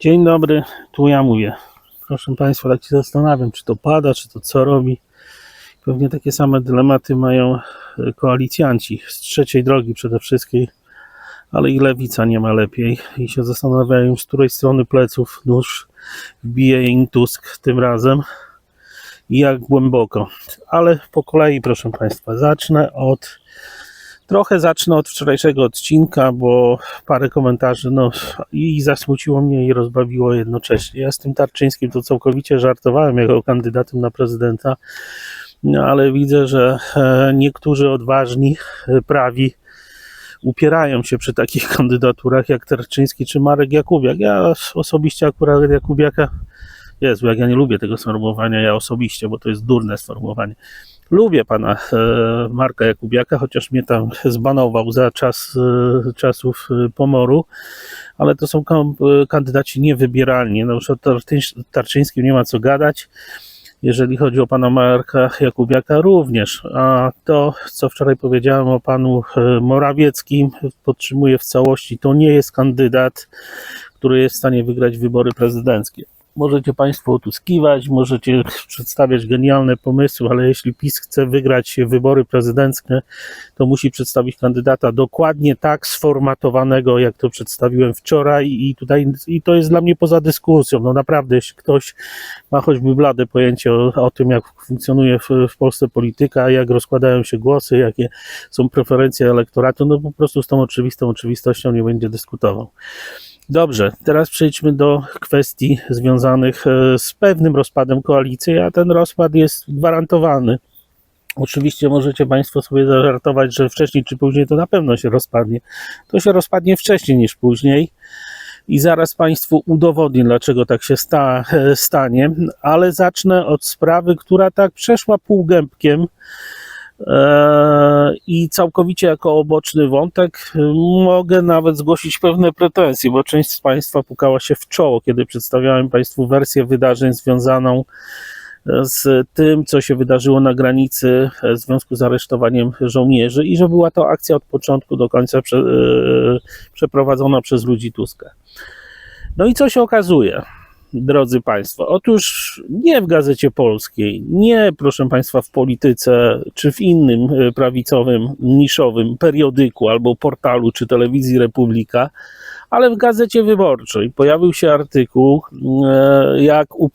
Dzień dobry, tu ja mówię. Proszę Państwa, tak się zastanawiam, czy to pada, czy to co robi. Pewnie takie same dylematy mają e, koalicjanci z trzeciej drogi przede wszystkim, ale i lewica nie ma lepiej i się zastanawiają, z której strony pleców nóż wbije im Tusk tym razem i jak głęboko. Ale po kolei, proszę Państwa, zacznę od Trochę zacznę od wczorajszego odcinka, bo parę komentarzy no, i zasmuciło mnie i rozbawiło jednocześnie. Ja z tym Tarczyńskim to całkowicie żartowałem jako kandydatem na prezydenta, no, ale widzę, że e, niektórzy odważni, e, prawi upierają się przy takich kandydaturach jak Tarczyński czy Marek Jakubiak. Ja osobiście akurat Jakubiaka, Jezu, jak ja nie lubię tego sformułowania, ja osobiście, bo to jest durne sformułowanie. Lubię pana e, Marka Jakubiaka, chociaż mnie tam zbanował za czas, e, czasów e, pomoru, ale to są kandydaci niewybieralni. No już o Tarczyń- Tarczyńskim nie ma co gadać. Jeżeli chodzi o pana Marka Jakubiaka, również. A to, co wczoraj powiedziałem o panu Morawieckim, podtrzymuję w całości, to nie jest kandydat, który jest w stanie wygrać wybory prezydenckie. Możecie Państwo otuskiwać, możecie przedstawiać genialne pomysły, ale jeśli PiS chce wygrać wybory prezydenckie, to musi przedstawić kandydata dokładnie tak sformatowanego, jak to przedstawiłem wczoraj i tutaj i to jest dla mnie poza dyskusją. No naprawdę, jeśli ktoś ma choćby blade pojęcie o, o tym, jak funkcjonuje w, w Polsce polityka, jak rozkładają się głosy, jakie są preferencje elektoratu, no po prostu z tą oczywistą oczywistością nie będzie dyskutował. Dobrze, teraz przejdźmy do kwestii związanych e, z pewnym rozpadem koalicji, a ten rozpad jest gwarantowany. Oczywiście możecie Państwo sobie zażartować, że wcześniej czy później to na pewno się rozpadnie. To się rozpadnie wcześniej niż później i zaraz Państwu udowodnię, dlaczego tak się sta, e, stanie, ale zacznę od sprawy, która tak przeszła półgębkiem i całkowicie jako oboczny wątek e, mogę nawet zgłosić pewne pretensje, bo część z Państwa pukała się w czoło, kiedy przedstawiałem Państwu wersję wydarzeń związaną z tym, co się wydarzyło na granicy e, w związku z aresztowaniem żołnierzy i że była to akcja od początku do końca prze, e, przeprowadzona przez ludzi Tuska. No i co się okazuje, drodzy Państwo? Otóż nie w Gazecie Polskiej, nie, proszę Państwa, w polityce czy w innym e, prawicowym, niszowym periodyku albo portalu czy telewizji Republika, ale w Gazecie Wyborczej pojawił się artykuł, e, jak u,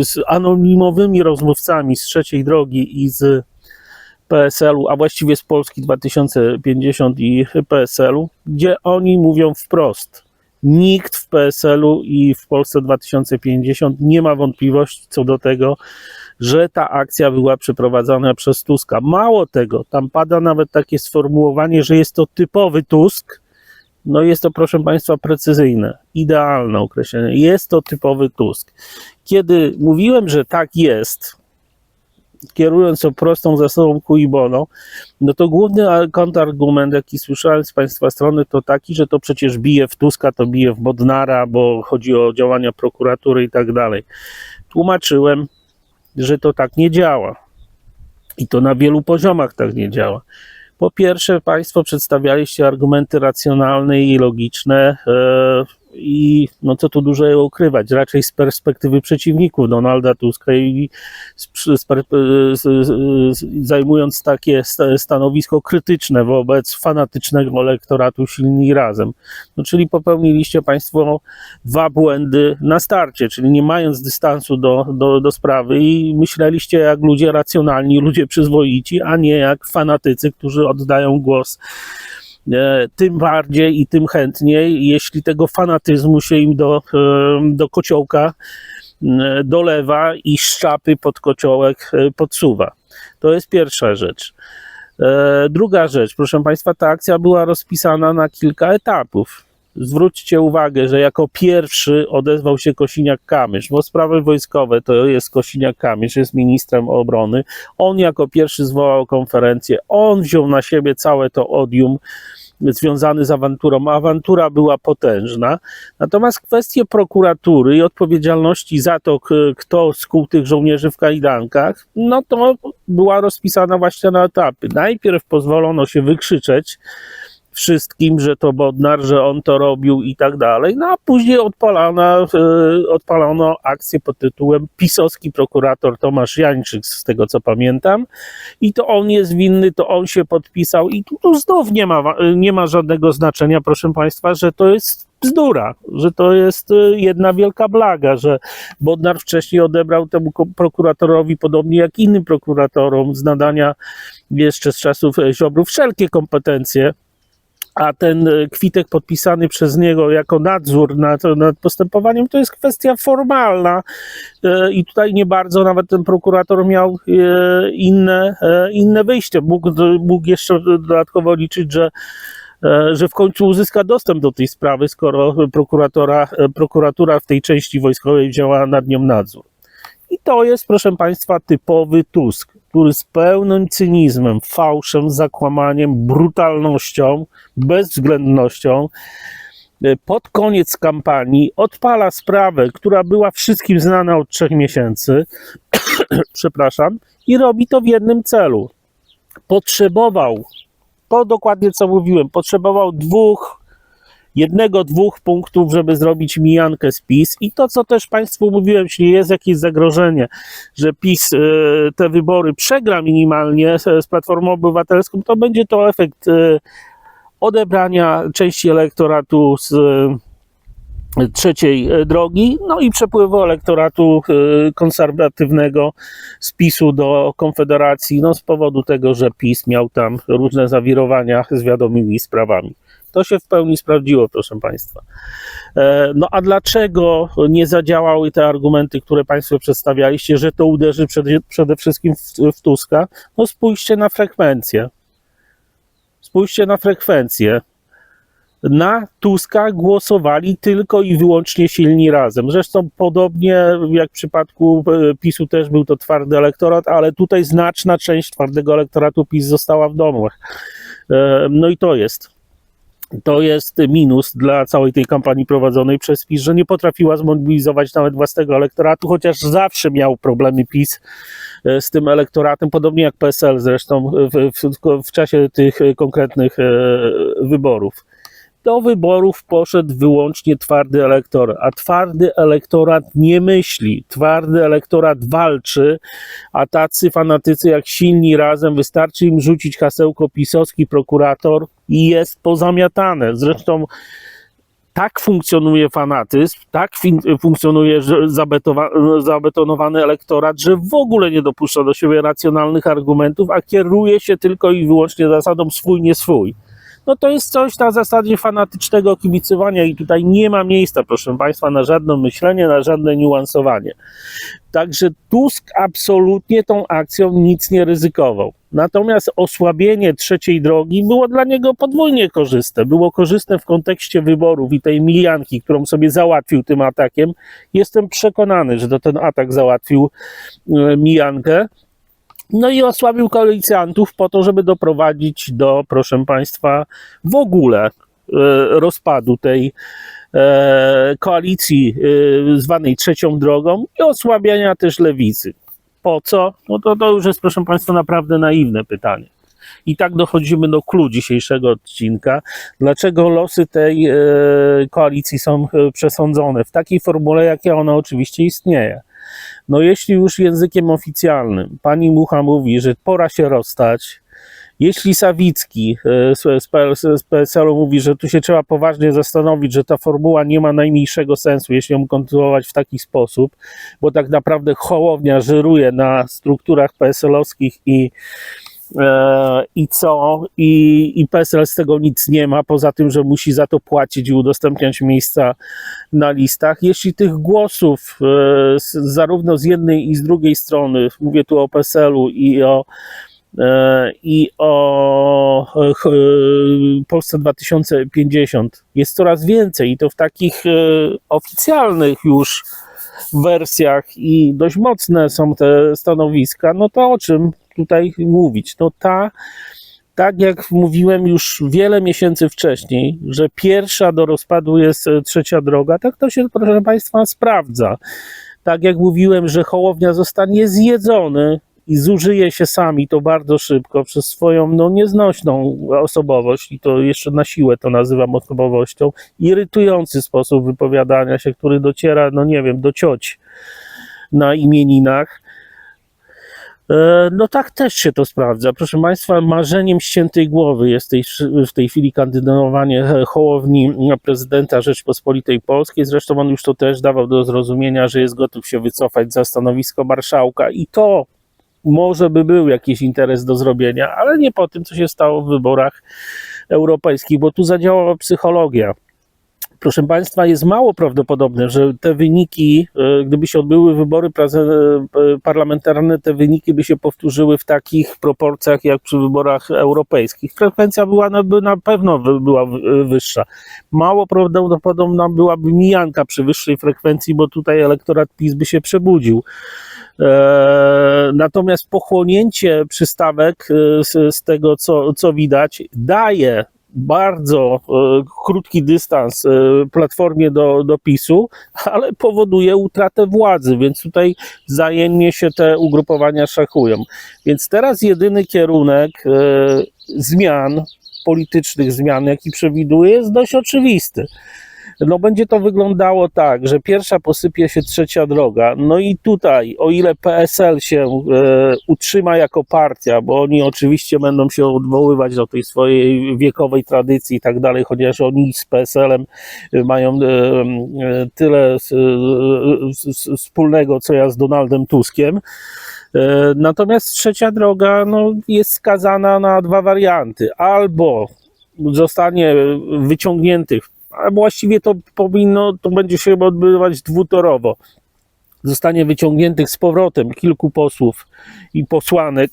z anonimowymi rozmówcami z trzeciej drogi i z PSL-u, a właściwie z Polski 2050 i PSL-u, gdzie oni mówią wprost. Nikt w PSL-u i w Polsce 2050 nie ma wątpliwości co do tego, że ta akcja była przeprowadzona przez Tuska. Mało tego, tam pada nawet takie sformułowanie, że jest to typowy Tusk, no jest to, proszę Państwa, precyzyjne, idealne określenie. Jest to typowy Tusk. Kiedy mówiłem, że tak jest, kierując to prostą zasadą cui bono, no to główny kontrargument, jaki słyszałem z Państwa strony, to taki, że to przecież bije w Tuska, to bije w Bodnara, bo chodzi o działania prokuratury i tak dalej. Tłumaczyłem, że to tak nie działa. I to na wielu poziomach tak nie działa. Po pierwsze, Państwo przedstawialiście argumenty racjonalne i logiczne, e, i no co tu dużo ukrywać, raczej z perspektywy przeciwników Donalda Tuska i z, zajmując takie sta- stanowisko krytyczne wobec fanatycznego elektoratu silni razem. No, czyli popełniliście Państwo dwa błędy na starcie, czyli nie mając dystansu do, do, do sprawy i myśleliście jak ludzie racjonalni, ludzie przyzwoici, a nie jak fanatycy, którzy oddają głos e, tym bardziej i tym chętniej, jeśli tego fanatyzmu się im do, e, do kociołka e, dolewa i szczapy pod kociołek e, podsuwa. To jest pierwsza rzecz. E, Druga rzecz, proszę Państwa, ta akcja była rozpisana na kilka etapów. Zwróćcie uwagę, że jako pierwszy odezwał się Kosiniak-Kamysz, bo sprawy wojskowe to jest Kosiniak-Kamysz, jest ministrem obrony. On jako pierwszy zwołał konferencję, on wziął na siebie całe to odium związany z awanturą. Awantura była potężna. Natomiast kwestie prokuratury i odpowiedzialności za to, kto skuł tych żołnierzy w kajdankach, no to była rozpisana właśnie na etapy. Najpierw pozwolono się wykrzyczeć wszystkim, że to Bodnar, że on to robił i tak dalej. No a później odpalana, e, odpalono akcję pod tytułem Pisowski prokurator Tomasz Jańczyk, z tego co pamiętam. I to on jest winny, to on się podpisał i tu, tu znów nie ma, wa- nie ma żadnego znaczenia, proszę Państwa, że to jest bzdura, że to jest e, jedna wielka blaga, że Bodnar wcześniej odebrał temu prokuratorowi, podobnie jak innym prokuratorom z nadania jeszcze z czasów e, Ziobrów, wszelkie kompetencje, a ten e, kwitek podpisany przez niego jako nadzór nad, nad postępowaniem to jest kwestia formalna e, i tutaj nie bardzo nawet ten prokurator miał e, inne, inne wyjście. Mógł, mógł jeszcze dodatkowo liczyć, że że w końcu uzyska dostęp do tej sprawy, skoro prokuratora, prokuratura w tej części wojskowej wzięła nad nią nadzór. I to jest, proszę Państwa, typowy Tusk, który z pełnym cynizmem, fałszem, zakłamaniem, brutalnością, bezwzględnością e, pod koniec kampanii odpala sprawę, która była wszystkim znana od trzech miesięcy, przepraszam, i robi to w jednym celu. Potrzebował, to dokładnie co mówiłem, potrzebował dwóch jednego, dwóch punktów, żeby zrobić mijankę z PiS. I to, co też Państwu mówiłem, jeśli jest jakieś zagrożenie, że PiS e, te wybory przegra minimalnie z, Platformą Obywatelską, to będzie to efekt e, odebrania części elektoratu z e, trzeciej drogi, no i przepływu elektoratu konserwatywnego z PiSu do Konfederacji, no z powodu tego, że PiS miał tam różne zawirowania z wiadomymi sprawami. To się w pełni sprawdziło, proszę Państwa. E, No a dlaczego nie zadziałały te argumenty, które Państwo przedstawialiście, że to uderzy przede, wszystkim w, w Tuska? No spójrzcie na frekwencję. Spójrzcie na frekwencję. Na Tuska głosowali tylko i wyłącznie silni razem. Zresztą podobnie jak w przypadku e, PiSu też był to twardy elektorat, ale tutaj znaczna część twardego elektoratu PiS została w domach. E, No i to jest to jest minus dla całej tej kampanii prowadzonej przez PiS, że nie potrafiła zmobilizować nawet własnego elektoratu, chociaż zawsze miał problemy PiS e, z tym elektoratem, podobnie jak PSL zresztą w, w, w czasie tych konkretnych e, wyborów. Do wyborów poszedł wyłącznie twardy elektorat, a twardy elektorat nie myśli, twardy elektorat walczy, a tacy fanatycy jak silni razem, wystarczy im rzucić hasełko pisowski prokurator i jest pozamiatane. Zresztą tak funkcjonuje fanatyzm, tak funkcjonuje zabetonowany elektorat, że w ogóle nie dopuszcza do siebie racjonalnych argumentów, a kieruje się tylko i wyłącznie zasadą swój, nie swój. No to jest coś na zasadzie fanatycznego kibicowania i tutaj nie ma miejsca, proszę Państwa, na żadne myślenie, na żadne niuansowanie. Także Tusk absolutnie tą akcją nic nie ryzykował. Natomiast osłabienie trzeciej drogi było dla niego podwójnie korzystne. Było korzystne w kontekście wyborów i tej milianki, którą sobie załatwił tym atakiem. Jestem przekonany, że to ten atak załatwił e, mijankę. No i osłabił koalicjantów po to, żeby doprowadzić do, proszę Państwa, w ogóle e, rozpadu tej e, koalicji e, zwanej trzecią drogą i osłabiania też lewicy. Po co? No to, to już jest, proszę Państwa, naprawdę naiwne pytanie. I tak dochodzimy do clou dzisiejszego odcinka. Dlaczego losy tej koalicji są przesądzone w takiej formule, jakia ona oczywiście istnieje? No jeśli już językiem oficjalnym pani Mucha mówi, że pora się rozstać, jeśli Sawicki e, z, PL z PSL-u mówi, że tu się trzeba poważnie zastanowić, że ta formuła nie ma najmniejszego sensu, jeśli ją kontynuować w taki sposób, bo tak naprawdę Hołownia żyruje na strukturach PSL-owskich i E, I co? I, I PSL z tego nic nie ma, poza tym, że musi za to płacić i udostępniać miejsca na listach. Jeśli tych głosów e, zarówno z jednej i z drugiej strony, mówię tu o PSL-u i o e, i o e, e, Polsce 2050 jest coraz więcej i to w takich e, oficjalnych już wersjach i dość mocne są te stanowiska, no to o czym tutaj mówić? No ta, tak jak mówiłem już wiele miesięcy wcześniej, że pierwsza do rozpadu jest e, trzecia droga, tak to się, proszę Państwa, sprawdza. Tak jak mówiłem, że Hołownia zostanie zjedzony i zużyje się sami to bardzo szybko przez swoją no, nieznośną osobowość, i to jeszcze na siłę to nazywam osobowością, irytujący sposób wypowiadania się, który dociera, no nie wiem, do cioć na imieninach. E, No tak też się to sprawdza. Proszę Państwa, marzeniem ściętej głowy jest tej, w tej chwili kandydowanie Hołowni na prezydenta Rzeczpospolitej Polskiej. Zresztą on już to też dawał do zrozumienia, że jest gotów się wycofać za stanowisko marszałka i to może by był jakiś interes do zrobienia, ale nie po tym, co się stało w wyborach europejskich, bo tu zadziałała psychologia proszę Państwa, jest mało prawdopodobne, że te wyniki, e, gdyby się odbyły wybory e, parlamentarne, te wyniki by się powtórzyły w takich proporcjach jak przy wyborach europejskich. Frekwencja była, by na pewno była wy- wyższa. Mało prawdopodobna byłaby mijanka przy wyższej frekwencji, bo tutaj elektorat PiS by się przebudził. E, Natomiast pochłonięcie przystawek e, z, z tego, co, co widać, daje bardzo e, krótki dystans e, platformie do, do PiSu, ale powoduje utratę władzy, więc tutaj wzajemnie się te ugrupowania szachują. Więc teraz jedyny kierunek e, zmian, politycznych zmian, jaki przewiduje, jest dość oczywisty. No będzie to wyglądało tak, że pierwsza posypie się trzecia droga. No i tutaj, o ile PSL się e, utrzyma jako partia, bo oni oczywiście będą się odwoływać do tej swojej wiekowej tradycji i tak dalej, chociaż oni z PSL-em mają e, e, tyle s- s- s- wspólnego, co ja z Donaldem Tuskiem. E, Natomiast trzecia droga no, jest skazana na dwa warianty. Albo zostanie wyciągnięty, a właściwie to powinno, to będzie się chyba odbywać dwutorowo. Zostanie wyciągniętych z powrotem kilku posłów i posłanek,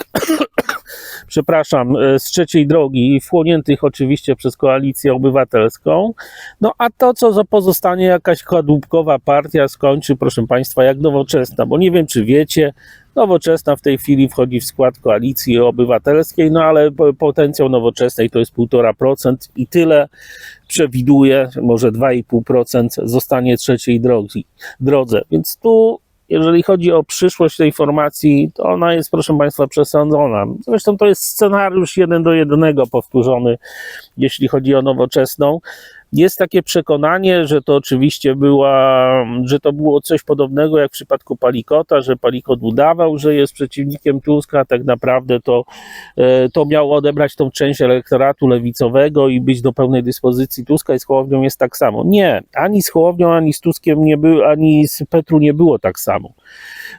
przepraszam, e, z trzeciej drogi, wchłoniętych oczywiście przez koalicję obywatelską. No a to, co pozostanie jakaś kadłubkowa partia, skończy, proszę Państwa, jak nowoczesna, bo nie wiem, czy wiecie, Nowoczesna w tej chwili wchodzi w skład koalicji obywatelskiej, no ale po- potencjał nowoczesnej to jest 1,5% i tyle przewiduje, może 2,5% zostanie trzeciej drogi, drodze. Więc tu, jeżeli chodzi o przyszłość tej formacji, to ona jest, proszę Państwa, przesądzona. Zresztą to jest scenariusz jeden do jednego powtórzony, jeśli chodzi o nowoczesną. Jest takie przekonanie, że to oczywiście była, że to było coś podobnego jak w przypadku Palikota, że Palikot udawał, że jest przeciwnikiem Tuska, a tak naprawdę to, e, to miało odebrać tą część elektoratu lewicowego i być do pełnej dyspozycji Tuska i z Hołownią jest tak samo. Nie, ani z Hołownią, ani z Tuskiem nie było, ani z Petru nie było tak samo.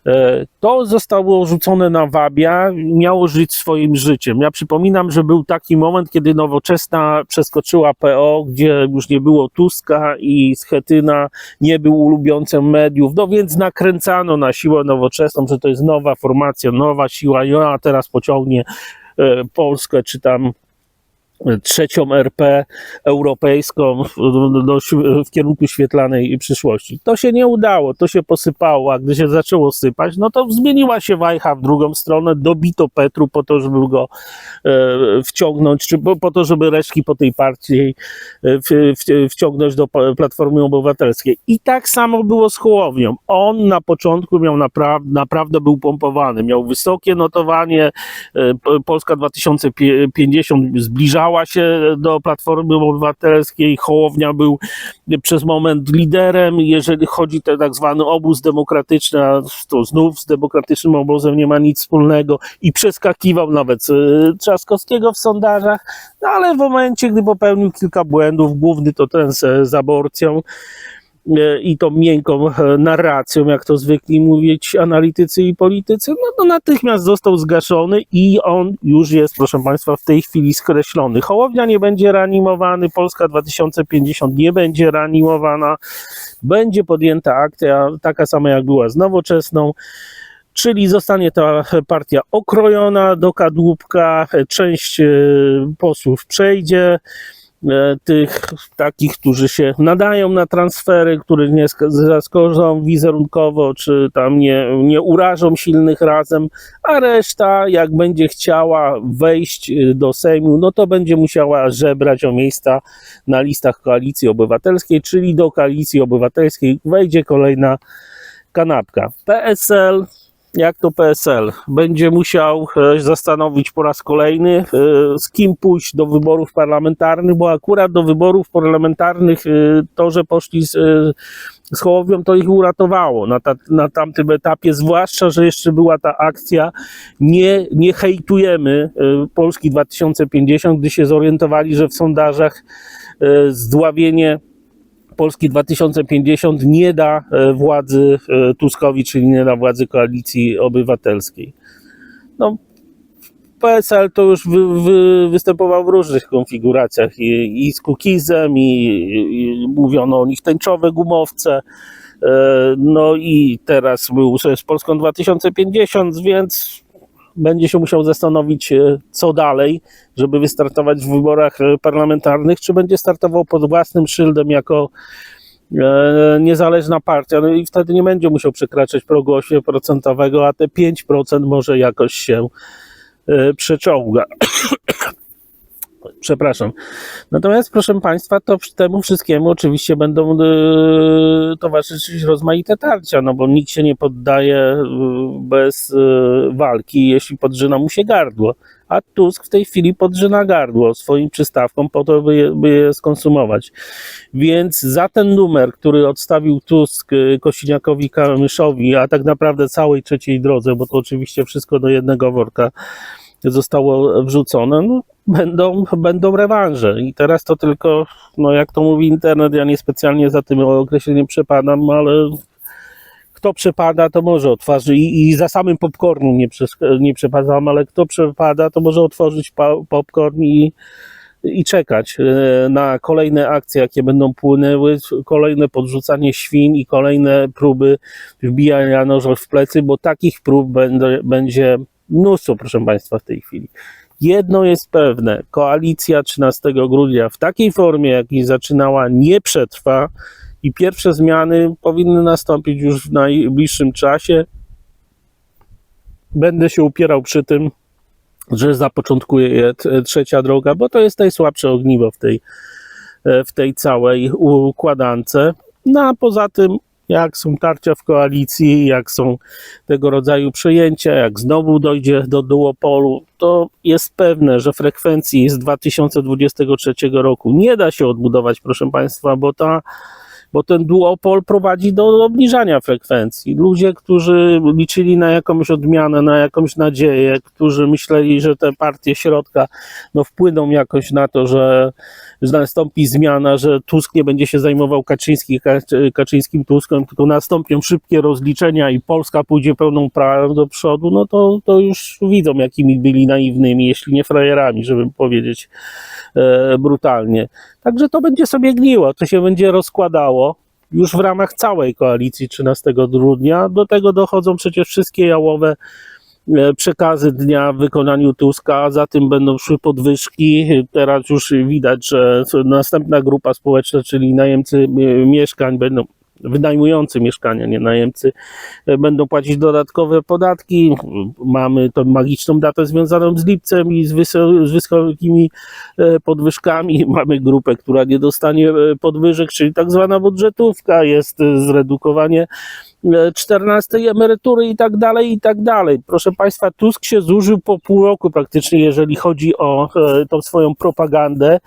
E, To zostało rzucone na wabia, miało żyć swoim życiem. Ja przypominam, że był taki moment, kiedy Nowoczesna przeskoczyła PO, gdzie już nie było Tuska i Schetyna nie był ulubieńcem mediów, no więc nakręcano na siłę Nowoczesną, że to jest nowa formacja, nowa siła. I ona teraz pociągnie e, Polskę, czy tam trzecią RP europejską w, do, w kierunku świetlanej przyszłości. To się nie udało, to się posypało, a gdy się zaczęło sypać, no to zmieniła się wajcha w drugą stronę, dobito Petru po to, żeby go e, wciągnąć, czy po, to, żeby resztki po tej partii e, wciągnąć do Platformy Obywatelskiej. I tak samo było z Hołownią. On na początku miał napra- naprawdę był pompowany, miał wysokie notowanie, e, Polska 2050 zbliżała się do Platformy Obywatelskiej, Hołownia był przez moment liderem, jeżeli chodzi o tak zwany obóz demokratyczny, a to znów z demokratycznym obozem nie ma nic wspólnego i przeskakiwał nawet e, Trzaskowskiego w sondażach, no ale w momencie, gdy popełnił kilka błędów, główny to ten z, z aborcją, i tą miękką e, narracją, jak to zwykli mówić analitycy i politycy, no to natychmiast został zgaszony i on już jest, proszę Państwa, w tej chwili skreślony. Hołownia nie będzie reanimowany, Polska 2050 nie będzie reanimowana, będzie podjęta akcja taka sama jak była z nowoczesną, czyli zostanie ta partia okrojona do kadłubka, część e, posłów przejdzie, e, tych takich, którzy się nadają na transfery, których nie sk- zaskorzą wizerunkowo, czy tam nie, nie urażą silnych razem, a reszta, jak będzie chciała wejść e, do Sejmu, no to będzie musiała żebrać o miejsca na listach Koalicji Obywatelskiej, czyli do Koalicji Obywatelskiej wejdzie kolejna kanapka. PSL jak to PSL będzie musiał e, zastanowić po raz kolejny, e, z kim pójść do wyborów parlamentarnych, bo akurat do wyborów parlamentarnych e, to, że poszli z, z Hołowią, to ich uratowało na, ta, na tamtym etapie, zwłaszcza, że jeszcze była ta akcja nie, nie hejtujemy Polski 2050, gdy się zorientowali, że w sondażach zdławienie Polski 2050 nie da e, władzy e, Tuskowi, czyli nie da władzy koalicji obywatelskiej. No, PSL to już wy, wy, występował w różnych konfiguracjach i, i z Kukizem, i, i mówiono o nich tęczowe gumowce. e, No i teraz był z Polską 2050, więc będzie się musiał zastanowić, e, co dalej, żeby wystartować w wyborach e, parlamentarnych, czy będzie startował pod własnym szyldem jako e, niezależna partia, no i wtedy nie będzie musiał przekraczać progu 8%, a te 5% może jakoś się przeczołga. Przepraszam. Natomiast, proszę Państwa, to temu wszystkiemu oczywiście będą e, towarzyszyć rozmaite tarcia, no bo nikt się nie poddaje e, bez e, walki, jeśli podrzyna mu się gardło. A Tusk w tej chwili podrzyna gardło swoim przystawkom po to, by je, by je skonsumować. Więc za ten numer, który odstawił Tusk Kosiniakowi Kamyszowi, a tak naprawdę całej trzeciej drodze, bo to oczywiście wszystko do jednego worka zostało wrzucone, no, będą, będą rewanże. I teraz to tylko, no jak to mówi internet, ja niespecjalnie za tym określeniem przepadam, ale kto przepada, to może otworzyć i, i za samym popcornu nie, nie przepadam, ale kto przepada, to może otworzyć popcorn i, i czekać e, na kolejne akcje, jakie będą płynęły, kolejne podrzucanie świń i kolejne próby wbijania noża w plecy, bo takich prób będzie, będzie mnóstwo, proszę Państwa, w tej chwili. Jedno jest pewne, koalicja 13 grudnia w takiej formie, jakiej zaczynała, nie przetrwa i pierwsze zmiany powinny nastąpić już w najbliższym czasie. Będę się upierał przy tym, że zapoczątkuje je trzecia droga, bo to jest najsłabsze ogniwo w tej, e, w tej całej układance. No a poza tym, jak są tarcia w koalicji, jak są tego rodzaju przejęcia, jak znowu dojdzie do duopolu, to jest pewne, że frekwencji z 2023 roku nie da się odbudować, proszę Państwa, bo ta bo ten duopol prowadzi do obniżania frekwencji. Ludzie, którzy liczyli na jakąś odmianę, na jakąś nadzieję, którzy myśleli, że te partie środka no, wpłyną jakoś na to, że, nastąpi zmiana, że Tusk nie będzie się zajmował Kaczyński, Kaczy- Kaczyńskim Tuskiem, tylko nastąpią szybkie rozliczenia i Polska pójdzie pełną parą do przodu, no to, to już widzą, jakimi byli naiwnymi, jeśli nie frajerami, żeby powiedzieć e, brutalnie. Także to będzie sobie gniło, to się będzie rozkładało już w ramach całej koalicji 13 grudnia. Do tego dochodzą przecież wszystkie jałowe e, przekazy dnia w wykonaniu Tuska, za tym będą szły podwyżki. Teraz już widać, że następna grupa społeczna, czyli najemcy e, mieszkań będą wynajmujący mieszkania, nie najemcy, e, będą płacić dodatkowe podatki. Mamy tą magiczną datę związaną z lipcem i z, z wysokimi e, podwyżkami. Mamy grupę, która nie dostanie e, podwyżek, czyli tak zwana budżetówka, jest zredukowanie e, 14 emerytury i tak dalej, i tak dalej. Proszę Państwa, Tusk się zużył po pół roku praktycznie, jeżeli chodzi o tą swoją propagandę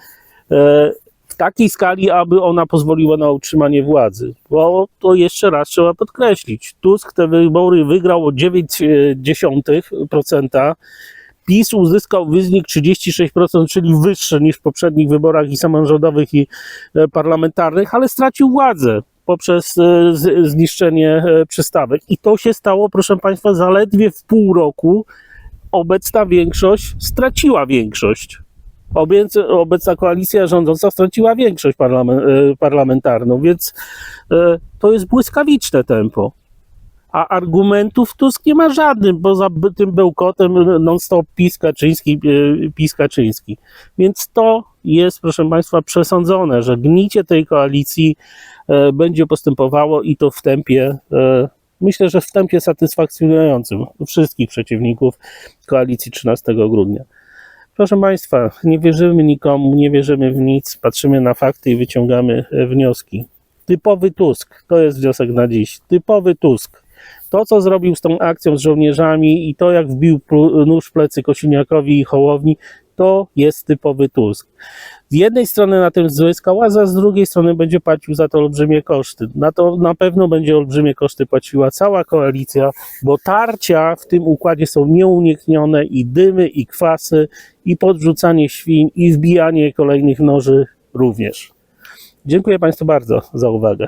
takiej skali, aby ona pozwoliła na utrzymanie władzy. Bo to jeszcze raz trzeba podkreślić. Tusk te wybory wygrał o 0,9%. PiS uzyskał wynik 36%, czyli wyższy niż w poprzednich wyborach i samorządowych, i e, parlamentarnych, ale stracił władzę poprzez e, zniszczenie e, przystawek. I to się stało, proszę Państwa, zaledwie w pół roku. Obecna większość straciła większość. Obecna koalicja rządząca straciła większość e, parlamentarną, więc e, to jest błyskawiczne tempo. A argumentów Tusk nie ma żadnym, poza by- tym bełkotem non-stop PiS Kaczyński, e, PiS Kaczyński. Więc to jest, proszę Państwa, przesądzone, że gnicie tej koalicji będzie postępowało i to w tempie, myślę, że w tempie satysfakcjonującym wszystkich przeciwników koalicji 13 grudnia. Proszę Państwa, nie wierzymy nikomu, nie wierzymy w nic, patrzymy na fakty i wyciągamy e, wnioski. Typowy Tusk, to jest wniosek na dziś. Typowy Tusk. To, co zrobił z tą akcją z żołnierzami i to, jak wbił nóż w plecy Kosiniakowi i Hołowni, to jest typowy Tusk. Z jednej strony na tym zyskał, a z drugiej strony będzie płacił za to olbrzymie koszty. Na to na pewno będzie olbrzymie koszty płaciła cała koalicja, bo tarcia w tym układzie są nieuniknione i dymy, i kwasy, i podrzucanie świń, i wbijanie kolejnych noży również. Dziękuję Państwu bardzo za uwagę.